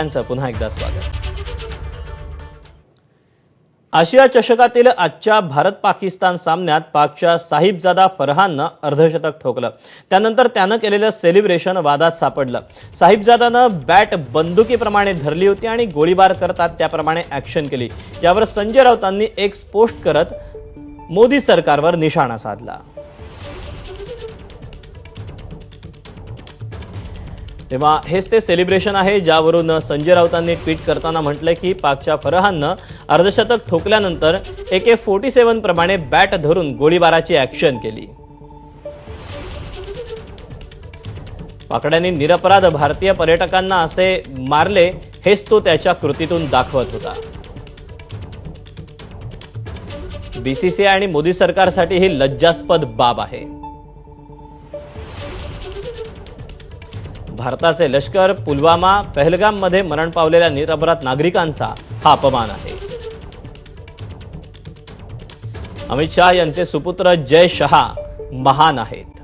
यांचं पुन्हा एकदा स्वागत. आशिया चषकातील आजच्या भारत पाकिस्तान सामन्यात पाकच्या साहिबजादा फरहाननं अर्धशतक ठोकलं. त्यानंतर त्यानं केलेलं सेलिब्रेशन वादात सापडलं. साहिबजादानं बॅट बंदुकीप्रमाणे धरली होती आणि गोळीबार करतात त्याप्रमाणे ऍक्शन केली. यावर संजय राऊतांनी एक पोस्ट करत मोदी सरकारवर निशाणा साधला. तेव्हा हेच ते सेलिब्रेशन आहे ज्यावरून संजय राऊतांनी ट्विट करताना म्हटलंय की पाकच्या फरहाननं अर्धशतक ठोकल्यानंतर ए के फोर्टी सेव्हन प्रमाणे बॅट धरून गोळीबाराची ऍक्शन केली. पाकड्यांनी निरपराध भारतीय पर्यटकांना असे मारले हेच तो त्याच्या कृतीतून दाखवत होता. बीसीसीआय आणि मोदी सरकारसाठी ही लज्जास्पद बाब आहे. भारताचे लष्कर पुलवामा पहलगाममध्ये मरण पावलेल्या निरपराध नागरिकांचा हा अपमान आहे. अमित शहा यांचे सुपुत्र जय शहा महान आहेत.